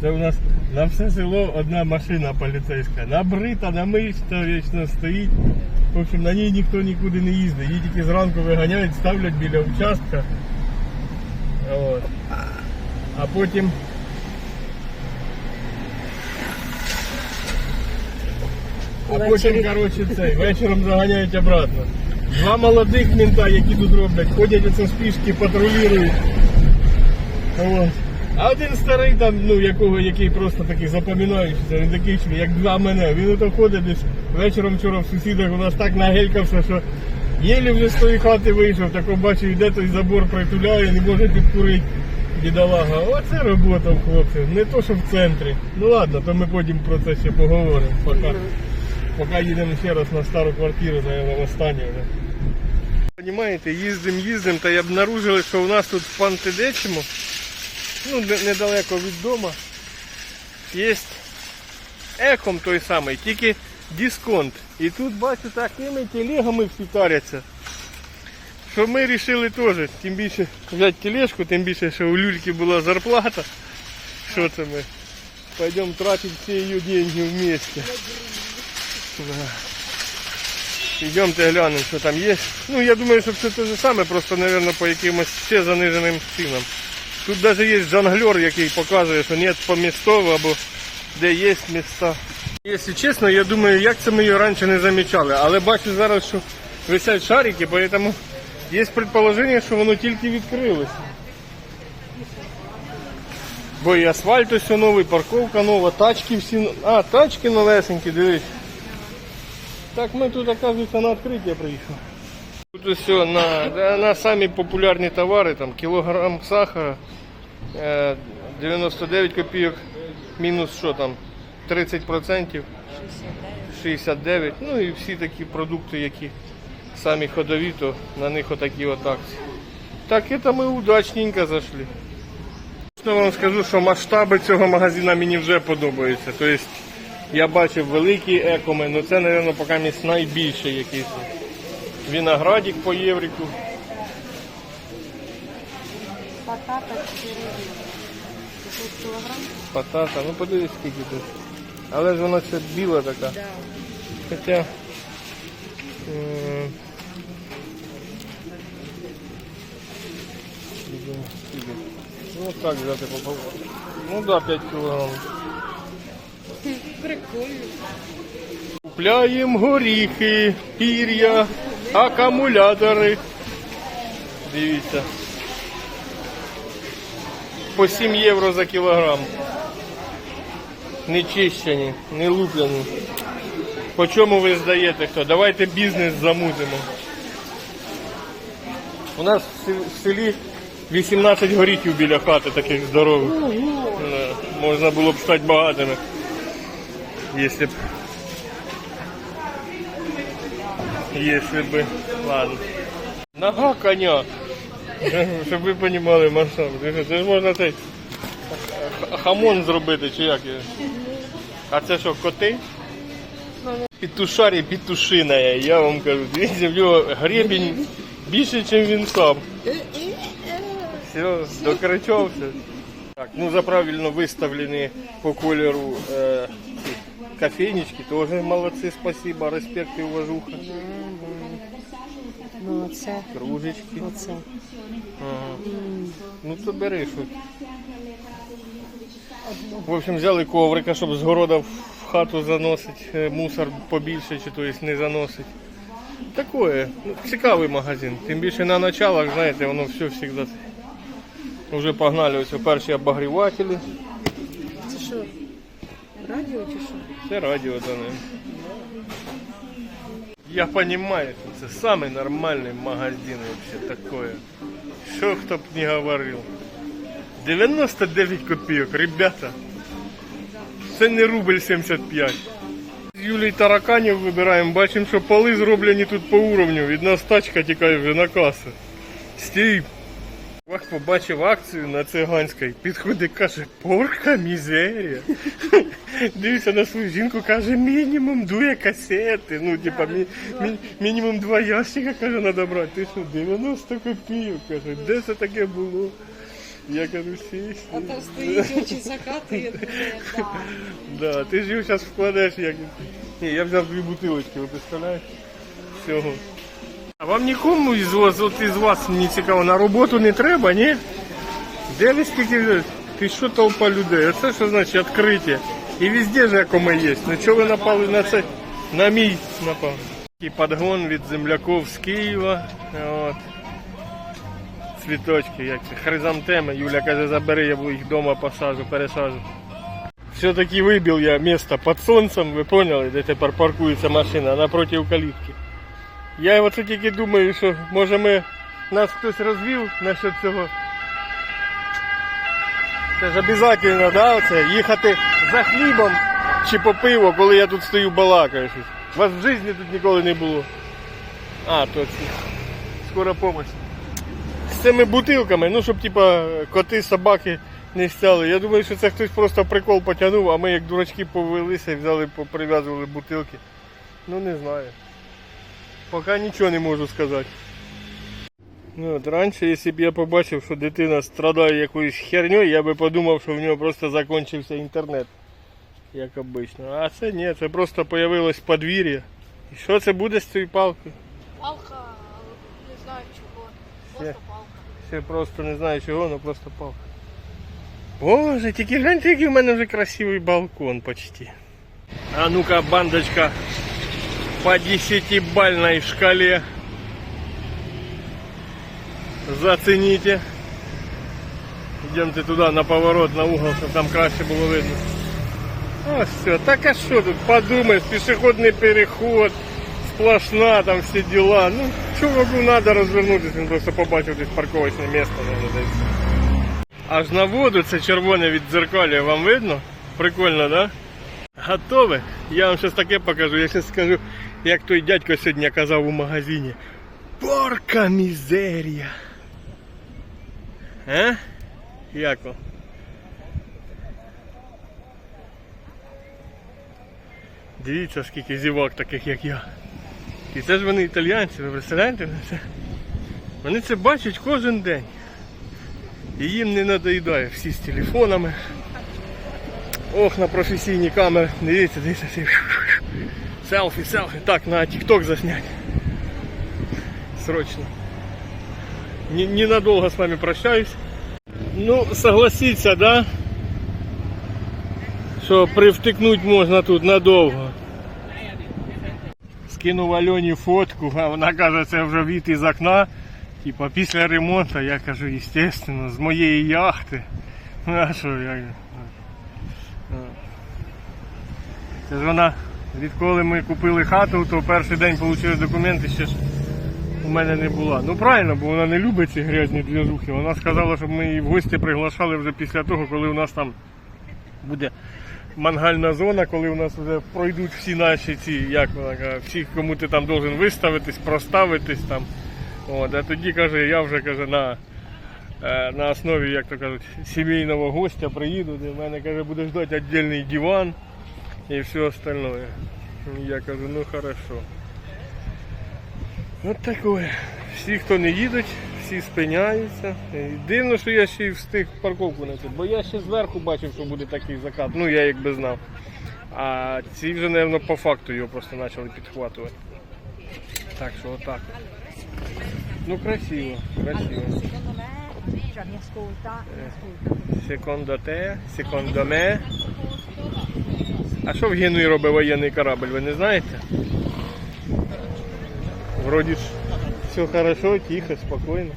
Це у нас на все село одна машина поліцейська. Набрита, намишта, вічно стоїть. В общем, на ній ніхто нікуди не їздить. Її тільки зранку виганяють, ставлять біля участка. От. А потім. А потім, коротше, цей, вечором заганяють обратно. Два молодих мента, які тут роблять, ходять оце спішки, патрулюють. От. А один старий там, ну, якого, який просто такий запам'ятаючийся, він такий, як два мене. Він ото ходить десь вечором вчора в сусідах у нас так нагелькався, що єлі вже з тої хати вийшов, тако бачив, йде той забор притуляє, не може підкурити. Бідолага, оце робота в хлопців, не то, що в центрі. Ну ладно, то ми потім про це ще поговоримо. Поки, поки їдемо ще раз на стару квартиру, наверное, в останню вже. Понимаєте, їздимо, їздимо, та й обнаружили, що у нас тут в Пантедечому, ну, недалеко від дому, є еком той самий, тільки дисконт. І тут, бачу, такими телегами всі таряться. Що ми вирішили теж, тим більше взяти тележку, тим більше, що у люльки була зарплата. Що це ми? Пойдемо тратити всі її деньги вместе. Да. Йдемте глянемо, що там є. Ну, я думаю, що все те же саме, просто, мабуть, по якимось ще заниженим цінам. Тут навіть є жонглер, який показує, що нет помістово або де є міста. Якщо чесно, я думаю, як це ми її раніше не замічали, але бачу зараз, що висять шарики, тому є предположення, що воно тільки відкрилося. Бо і асфальт ось новий, парковка нова, тачки всі. А, тачки новесенькі, дивись. Так ми тут, оказується, на відкриття приїхали. Тут ось на, на самі популярні товари, там кілограм сахара, е, 99 копійок, мінус що там, 30%, 69, ну і всі такі продукти, які самі ходові, то на них отакі от акції. Так, це ми удачненько зайшли. Чесно вам скажу, що масштаби цього магазину мені вже подобаються. Тобто я бачив великі екоми, але це, мабуть, поки найбільший якийсь. Виноградик по єврику. Потата 4 кілограм? Патата, ну подивись скільки тут. Але ж вона ще біла така. Да. Хоча. Ну так взяти попробувати. Ну да, 5 кілограмів. Прикольно. Купляємо горіхи, пір'я, акумулятори. Дивіться. По 7 євро за кілограм. Не чищені, не луплені. По чому ви здаєте хто? Давайте бізнес замутимо. У нас в селі 18 горіхів біля хати таких здорових. Можна було б стати багатими. Якщо б Если бы... Ладно. Нога коня. Щоб ви розуміли масштаб. Це ж можна цей хамон зробити, чи як? А це що, коти? Петушарі петушина, я вам кажу. Дивіться, в нього гребінь більше, ніж він сам. Все, докричався. Так, ну за правильно виставлені по кольору е, кофейнички, тоже молодці, спасибо, респект і уважуха. Ну, оце, Кружечки. оце. Ага. Ну то бери що. В общем, взяли коврика, щоб з города в хату заносить е, мусор побільше, чи то не заносить. Такое, ну, цікавий магазин. Тим більше на началах, знаєте, воно все завжди. Уже погнали ось перші обогрівателі. Це що? Радіо чи що? Це радіо дане. Я понимаю, что это самый нормальный магазин вообще такое. Что кто б не говорил. 99 копеек, ребята. Це не рубль 75. З Юлією тараканів вибираємо, бачимо, що поли зроблені тут по уровню. Від нас тачка тікає вже на касу. Стій. Вах побачив акцію на циганській, підходить, каже, порка мізерія. Дивиться на свою жінку, каже, мінімум дві касети. Ну, типа, мі, мі, мінімум два ящика, каже, треба брати. Ти що, 90 копійок, каже, де це таке було? Я кажу, сі. А там стоїть очі закатує, думає, да. Да, ти ж його зараз вкладеш як. Ні, я взяв дві бутилочки, ви представляєш? Всього. А вам нікому із вас, от із вас мені цікаво, на роботу не треба, ні? Де ви скільки вже? Ти що толпа людей? Оце що значить відкриття? І везде ж якомо є. Ну чого ви напали на це? На мій напав. І подгон від земляків з Києва. От. Цвіточки, як це, хризантеми. Юля каже, забери, я їх вдома посажу, пересажу. Все-таки выбил я место под солнцем, ви поняли, де тепер паркується машина напротив калітки. Я оце тільки думаю, що може ми нас хтось розвів насчет цього. Це ж обов'язково, да, оце, їхати за хлібом чи по пиво, коли я тут стою балакаю щось. Вас в житті тут ніколи не було. А, точно. Скоро помощь. З цими бутилками, ну щоб типа коти, собаки не стяли. Я думаю, що це хтось просто прикол потягнув, а ми як дурачки повелися і взяли, поприв'язували бутилки. Ну не знаю. Поки нічого не можу сказати. Ну, от раніше, якщо б я побачив, що дитина страдає якоюсь херньою, я би подумав, що в нього просто закінчився інтернет. Як обично. А це ні, це просто появилось подвір'я. І що це буде з цією палкою? Палка, не знаю чого. Просто палка. Ще просто не знаю чого, але просто палка. Боже, тільки гляньте, який в мене вже красивий балкон почти. А ну-ка, бандочка по 10-бальной шкале. Зацените. Идемте туда на поворот, на угол, щоб там краще було видно. Ось все. Так а що тут? Подумаєш, пішохідний переход, сплошна там всі діла. Ну, чуваку треба розвернутися, він просто побачив десь парковочне місце. Ну, десь. Аж на воду це червоне від дзеркалля, вам видно? Прикольно, да? Готові? Я вам щось таке покажу. Я зараз скажу, як той дядько сьогодні казав у магазині. Порка мізерія. Е? Як вам? Дивіться, скільки зівак таких, як я. І це ж вони італіянці, ви представляєте? Вони це бачать кожен день. І їм не надоїдає всі з телефонами. Ох, на професійні камери. Дивіться, дивіться, всі. Селфі, селфі. Так, на TikTok заснять. Срочно. Не- Ненадолго с вами прощаюсь. Ну, согласиться, да? Що привтикнуть можна тут надовго. Скинув Альоні фотку, а вона каже, це вже від із окна. Типа після ремонту, я кажу, естественно, з моєї яхти. Ну, а що я. Це ж вона, відколи ми купили хату, то перший день отримали документи, ще ж у мене не була. Ну правильно, бо вона не любить ці грязні двіжухи. Вона сказала, щоб ми її в гості приглашали вже після того, коли у нас там буде мангальна зона, коли у нас вже пройдуть всі наші ці, як вона каже, всі, кому ти там должен виставитись, проставитись там. От, а тоді каже, я вже каже, на, е, на основі, як то кажуть, сімейного гостя приїду, де в мене каже, буде ждати віддільний диван і все остальное. Я кажу, ну хорошо. От таке. Всі, хто не їдуть, всі спиняються. Дивно, що я ще й встиг парковку знайти, бо я ще зверху бачив, що буде такий закат. Ну я якби знав. А ці вже, мабуть, по факту його просто почали підхватувати. Так що отак. Ну красиво, красиво. Секондо те, секондо ме. А що в Генуї робить воєнний корабль, ви не знаєте? Вроді ж все хорошо, тихо, спокійно.